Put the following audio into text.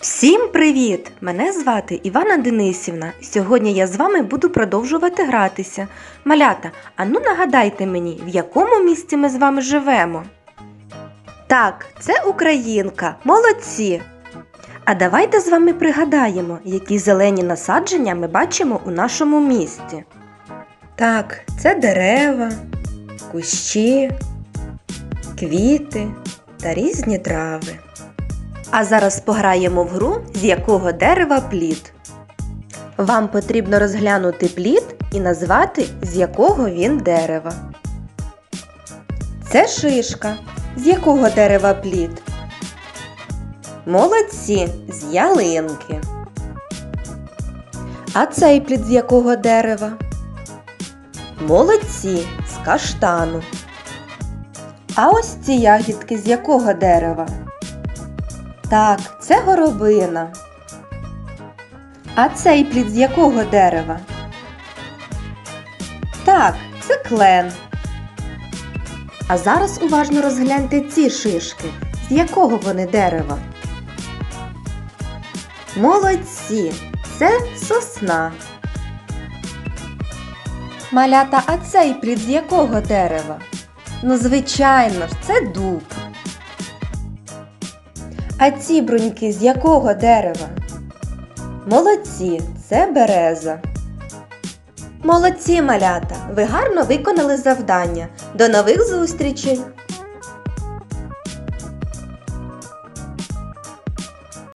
Всім привіт! Мене звати Івана Денисівна. Сьогодні я з вами буду продовжувати гратися. Малята, а ну нагадайте мені, в якому місті ми з вами живемо? Так, це Українка. Молодці! А давайте з вами пригадаємо, які зелені насадження ми бачимо у нашому місті. Так, це дерева, кущі, квіти та різні трави. А зараз пограємо в гру, з якого дерева плід. Вам потрібно розглянути плід і назвати, з якого він дерева. Це шишка. З якого дерева плід? Молодці з ялинки. А цей плід з якого дерева? Молодці з каштану. А ось ці ягідки з якого дерева? Так, це горобина. А цей плід з якого дерева? Так, це клен. А зараз уважно розгляньте ці шишки. З якого вони дерева? Молодці! Це сосна. Малята, а цей плід з якого дерева? Ну, звичайно ж, це дуб. А ці бруньки з якого дерева? Молодці, це береза. Молодці, малята! Ви гарно виконали завдання. До нових зустрічей!